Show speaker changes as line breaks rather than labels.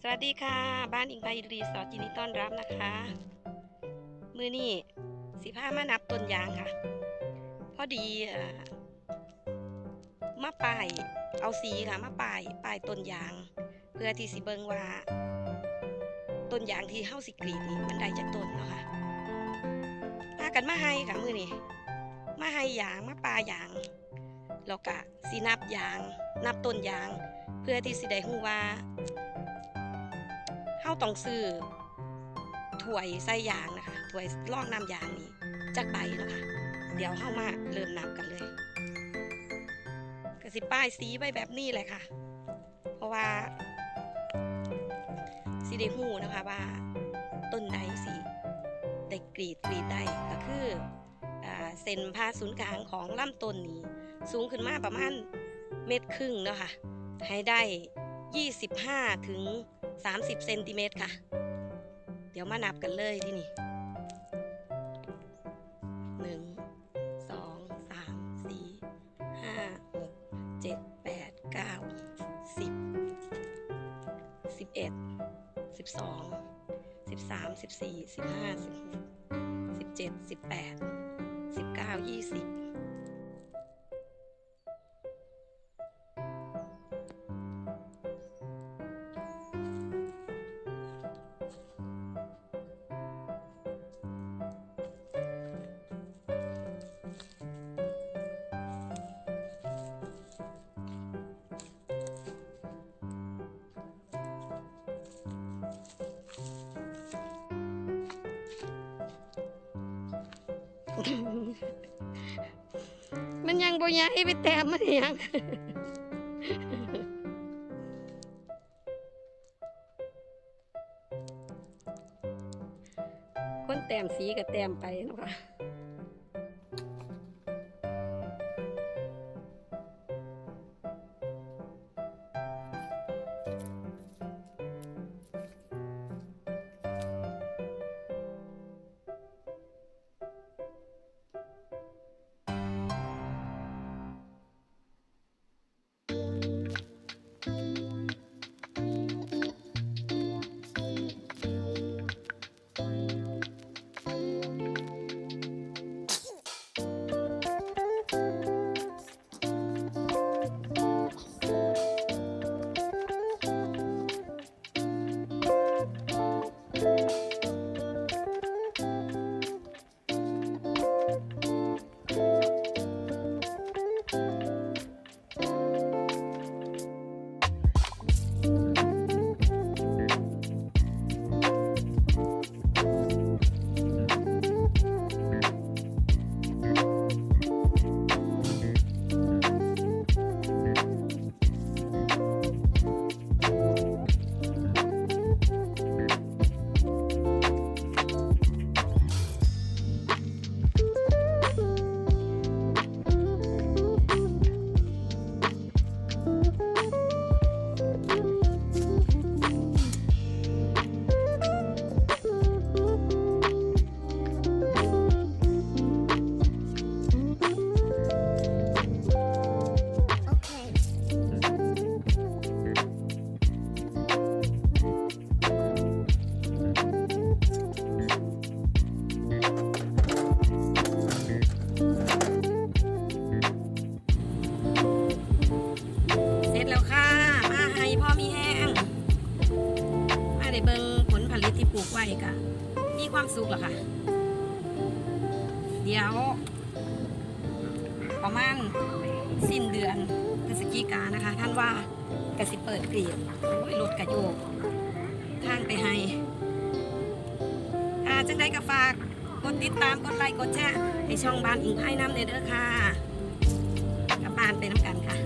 สวัสดีค่ะ บ้านอิงไปรีสอร์ทยินดีต้อนรับนะคะ มือนี่สิพามานับต้นยางค่ะ พอดีอมาป่ายเอาสีค่ะมาป่ายป่ายต้นยาง เพื่อที่สิเบิงว่าต้นยางที่เฮาสิกรีดนี่มันได้จากต้นเนาะค่ะพากันมาให้ค่ะมือนี่มาให้ยางมาป่ายางแล้วก็สินับยาง นับต้นยาง เพื่อที่สิได้ฮู้ว่าาต้องซื้อถ้วยใส่ยางนะคะถ้วยรองน้ำยางนี่จากใบนะคะเดี๋ยวเฮามาเริ่มนับกันเลยก็สิป้ายสีไว้แบบนี้เลยค่ะ เพราะว่าสิได้ฮู้นะคะว่าต้นไหนสิได้กรีดกรีดได้ก็คือเส้นผ่าศูนย์กลางของลำต้นนี้ สูงขึ้นมาประมาณเมตรครึ่งเนาะค่ะให้ได้ 25ถึง 30เซนติเมตรค่ะ เดี๋ยวมานับกันเลยที่นี่หนึ่งสองสามสี่ห้าหกเจ็ดแปดเก้าสิบสิบเอ็ดสิบสองสิบสามสิบสี่สิบห้าสิบหกสิบเจ็ดสิบแปดสิบเก้ายี่สิบ มันยังบ่ยายไปแต้มมันยังคนแต้มสีกับแต้มไปนะคะ ไว้กะมีความสุขหรอค่ะ เดี๋ยว ประมาณสิ้นเดือนพฤศจิกานะคะ ท่านว่ากระสิเปิดกรีดโอ้ยรถกระโยกทางไปให้อ่าจังได้ก็ฝากกดติดตามกดไลค์กดแชร์ให้ช่องบ้านอิงไพ่น้ำเนเด้อค่ะกลับบ้านไปน้ำกันค่ะ